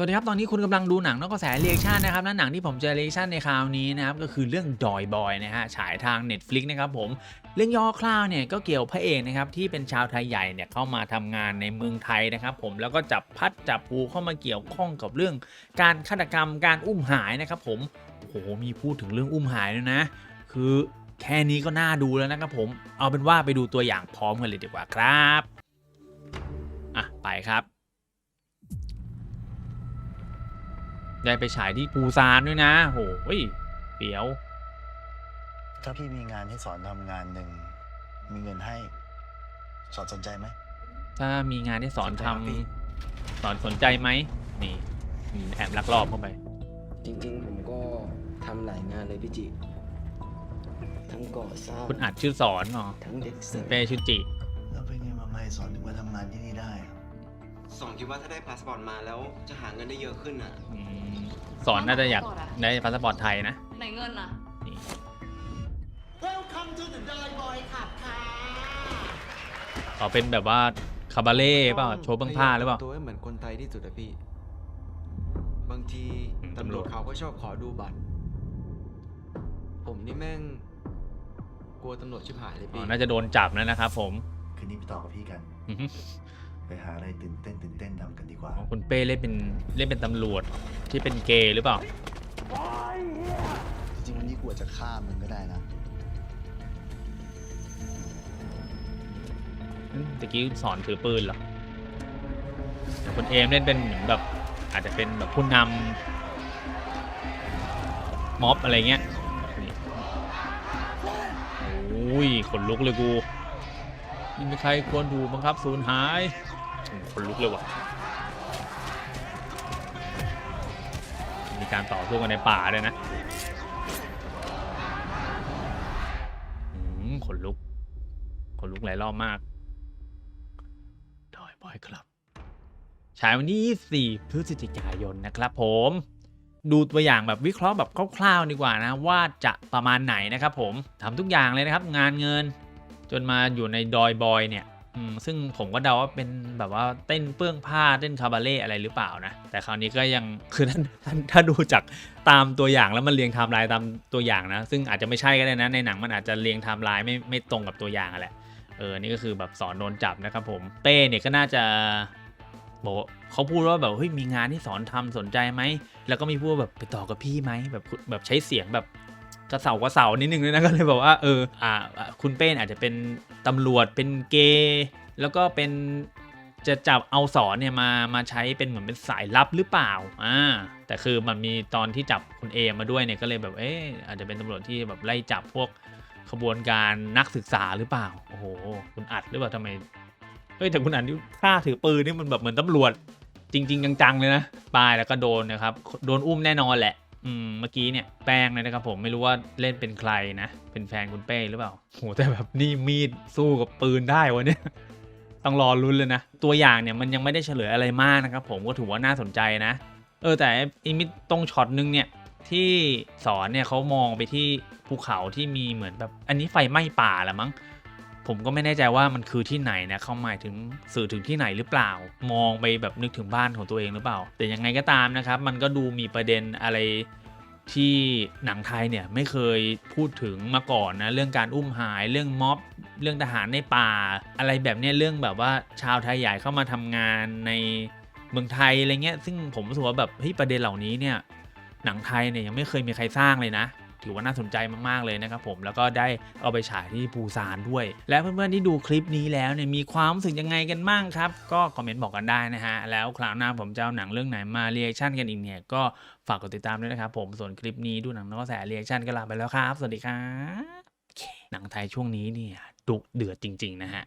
สวัสดีครับ ตอนนี้คุณกำลังดูหนังนอกกระแสเรียกชันนะครับและหนังที่ผมจะเรียกชันในคราวนี้นะครับ ก็คือเรื่องดอยบอยนะฮะ ฉายทาง Netflix นะครับผม เรื่องย่อคร่าวเนี่ยก็เกี่ยวพระเอกนะครับที่เป็นชาวไทยใหญ่เนี่ยเข้ามาทำงานในเมืองไทยนะครับผม แล้วก็จับพัดจับผูเข้ามาเกี่ยวข้องกับเรื่อง การฆาตกรรมการอุ้มหายนะครับผม โอ้โห มีพูดถึงเรื่องอุ้มหายด้วยนะ คือแค่นี้ก็น่าดูแล้วนะครับผม เอาเป็นว่าไปดูตัวอย่างพร้อมกันเลยดีกว่าครับ อะ ไปครับ ได้ไปฉายที่ปูซานด้วยนะโหยเปียว ถ้าพี่มีงานให้สอนทำงานหนึ่ง มีเงินให้ สอนสนใจไหม ถ้ามีงานที่สอนทสนใจครับพี่ำสอนสนใจไหมนี่มีแอบลักลอบเข้าไป จริงๆ ผมก็ทำหลายงานเลยพี่จิ ทั้งก่อสร้างคุณอัดชื่อสอนเหรอทั้งเด็กเสิร์ฟเป้ชื่อจิแล้วเป็นไงมาไงสอนถึงมาทำงานที่นี่ได้อะ สองคิดว่าถ้าได้พาสปอร์ตมาแล้วจะหาเงินได้เยอะขึ้นอะ อืมสอนน่าจะอยากได้พาสปอร์ตไทยนะ ไหนเงินอะนี่ Welcome to the Dry Boy ขับค่ะอ๋อเป็นแบบว่าคาบาเล่เปล่าโชว์เบื้องผ้าหรือเปล่า ตัวให้เหมือนคนไทยที่สุดอะพี่ บางทีอืมตำรวจตำรวจเขาก็ชอบขอดูบัตร ผมนี่แม่ง กลัวตำรวจชิบหายเลยอ๋พี่อน่าจะโดนจับแล้วนะครับผม คืนนี้ไปต่อกับพี่กัน อื้อหือ ไปหาอะไรตื่นเต้นตื่นเต้นทำกันดีกว่า อ๋อคุณเป้เล่นเป็นเล่นเป็นตำรวจที่เป็นเกย์หรือเปล่า จริงๆวันนี้กูอาจจะฆ่ามึงก็ได้นะ อืมตะกี้สอนถือปืนเหรอแต่คุณเอมเล่นเป็นเหมือนแบบอาจจะเป็นแบบผู้นำม็อบอะไรเงี้ยนี่โอ้ยขนลุกเลยกู ไม่มีใครควรดูบังคับสูญหายอืมขนลุกเลยว่ะ มีการต่อสู้กันในป่าด้วยนะอืมขนลุก ขนลุกหลายรอบมากดอยบอยครับ ฉายวันที่24พฤศจิกายนนะครับผม ดูตัวอย่างแบบวิเคราะห์แบบคร่าวๆดีกว่านะ ว่าจะประมาณไหนนะครับผมทำทุกอย่างเลยนะครับ งานเงิน จนมาอยู่ในดอยบอยเนี่ยซึ่งผมก็เดาว่าเป็นแบบว่าเต้นเปื้องผ้าเต้นคาบาเล่อะไรหรือเปล่านะ แต่คราวนี้ก็ยังคือถ้าถ้านถ้าดูจากตามตัวอย่างแล้วมันเรียงไทม์ไลน์ตามตัวอย่างนะ ซึ่งอาจจะไม่ใช่ก็ได้นะในหนังมันอาจจะเรียงไทม์ไลน์ไม่ไม่ตรงกับตัวอย่างอะแหละเออนี่ก็คือแบบสอนโดนจับนะครับผมเต้เนี่ยก็น่าจะบอกเขาพูดว่าแบบเฮ้ยมีงานที่สอนทำสนใจไหมแล้วก็มีพูดแบบไปต่อกับพี่ไหมแบบแบบใช้เสียงแบบ กระเสากระเสานิดนึงเลยนะก็เลยบอกว่าเอออ่าคุณเป้นอาจจะเป็นตำรวจเป็นเกย์แล้วก็เป็นจะจับเอาสอนเนี่ยมามาใช้เป็นเหมือนเป็นสายลับหรือเปล่าอ่าแต่คือมันมีตอนที่จับคุณเอมาด้วยเนี่ยก็เลยแบบเอออาจจะเป็นตำรวจที่แบบไล่จับพวกขบวนการนักศึกษาหรือเปล่าโอ้โหคุณอัดหรือเปล่าทำไมเฮ้ยแต่คุณอัดนี่ท่าถือปืนนี่มันแบบเหมือนตำรวจจริง ๆ จังๆเลยนะปายแล้วก็โดนนะครับโดนอุ้มแน่นอนแหละ อืมเมื่อกี้เนี่ยแป้งเลยนะครับผมไม่รู้ว่าเล่นเป็นใครนะ เป็นแฟนคุณเป้หรือเปล่าโหแต่แบบนี่มีดสู้กับปืนได้วะเนี่ยต้องรอลุ้นเลยนะ ตัวอย่างเนี่ยมันยังไม่ได้เฉลยอะไรมากนะครับผมก็ถือว่าน่าสนใจนะ เออแต่อีมิตรงช็อตนึงเนี่ยที่สอนเนี่ยเขามองไปที่ภูเขาที่มีเหมือนแบบอันนี้ไฟไหม้ป่าละมั้ง ผมก็ไม่แน่ใจว่ามันคือที่ไหนนะเขาหมายถึงสื่อถึงที่ไหนหรือเปล่า มองไปแบบนึกถึงบ้านของตัวเองหรือเปล่า แต่ยังไงก็ตามนะครับมันก็ดูมีประเด็นอะไรที่หนังไทยเนี่ยไม่เคยพูดถึงมาก่อนนะเรื่องการอุ้มหายเรื่องม็อบ เรื่องทหารในป่า อะไรแบบนี้เรื่องแบบว่าชาวไทยใหญ่เข้ามาทำงานในเมืองไทยอะไรเงี้ยซึ่งผมรู้สึกว่าแบบเฮ้ยประเด็นเหล่านี้เนี่ยหนังไทยเนี่ยยังไม่เคยมีใครสร้างเลยนะ ถือว่าน่าสนใจมากๆเลยนะครับผมแล้วก็ได้เอาไปฉายที่ปูซานด้วย และเพื่อนๆที่ดูคลิปนี้แล้วเนี่ยมีความรู้สึกยังไงกันบ้างครับ ก็คอมเมนต์บอกกันได้นะฮะแล้วคราวหน้าผมจะเอาหนังเรื่องไหนมาเรีแอคชั่นกันอีกเนี่ยก็ฝากกดติดตามด้วยนะครับผมส่วนคลิปนี้ดูหนังนอกกระแสเรีแอคชั่นก็ลาไปแล้วครับ สวัสดีครับหนังไทยช่วงนี้เนี่ยดุเดือดจริง ๆ นะฮะ